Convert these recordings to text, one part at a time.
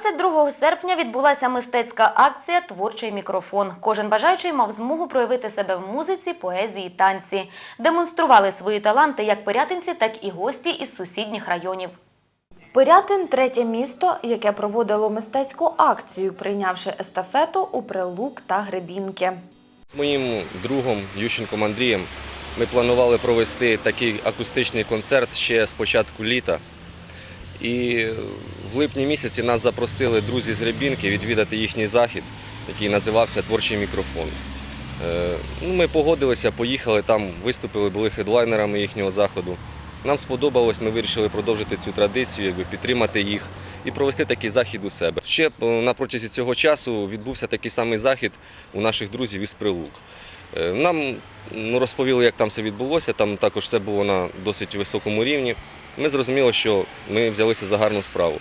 22 серпня відбулася мистецька акція Творчий мікрофон. Кожен бажаючий мав змогу проявити себе в музиці, поезії, танці. Демонстрували свої таланти як пирятинці, так і гості із сусідніх районів. Пирятин третє місто, яке проводило мистецьку акцію, прийнявши естафету у Прилук та Гребінки. З моїм другом Ющенком Андрієм ми планували провести такий акустичний концерт ще з початку літа. І в липні місяці нас запросили друзі з Гребінки відвідати їхній захід, який називався Творчий мікрофон. Е, ну, Ми погодилися, поїхали там, виступили, були хедлайнерами їхнього заходу. Нам сподобалось, ми вирішили продовжити цю традицію, підтримати їх і провести такий захід у себе. Ще е, на протязі цього часу відбувся такий самий захід у наших друзів із Прилук. Е, Нам ну, розповіли, як там все відбулося. Там також все було на досить високому рівні. Ми зрозуміли, що ми взялися за гарну справу.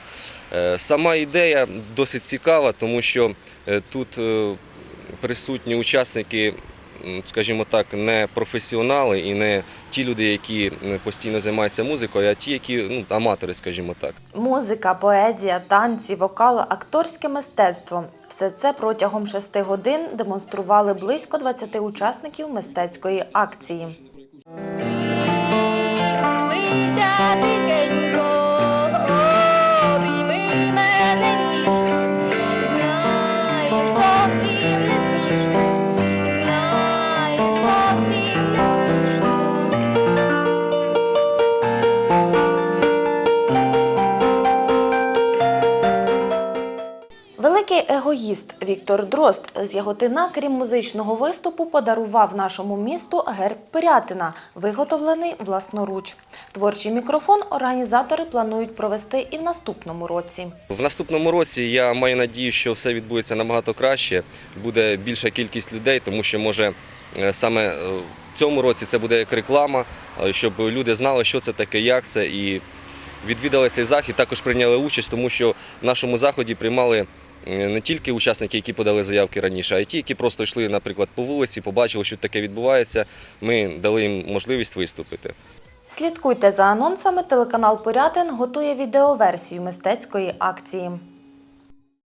Е, Сама ідея досить цікава, тому що е, тут е, присутні учасники, скажімо так, не професіонали і не ті люди, які постійно займаються музикою, а ті, які ну, аматори, скажімо так. Музика, поезія, танці, вокал, акторське мистецтво – все це протягом шести годин демонстрували близько 20 учасників мистецької акції. Великий егоїст Віктор Дрозд з Яготина, крім музичного виступу, подарував нашому місту герб Пирятина, виготовлений власноруч. Творчий мікрофон організатори планують провести і в наступному році. В наступному році я маю надію, що все відбудеться набагато краще. Буде більша кількість людей, тому що може е, саме е, в цьому році це буде як реклама, е, щоб люди знали, що це таке, як це, і відвідали цей захід. Також прийняли участь, тому що в нашому заході приймали. Е, Не тільки учасники, які подали заявки раніше, а й ті, які просто йшли, наприклад, по вулиці, побачили, що таке відбувається. Ми дали їм можливість виступити. Слідкуйте за анонсами. Телеканал Порятин готує відеоверсію мистецької акції.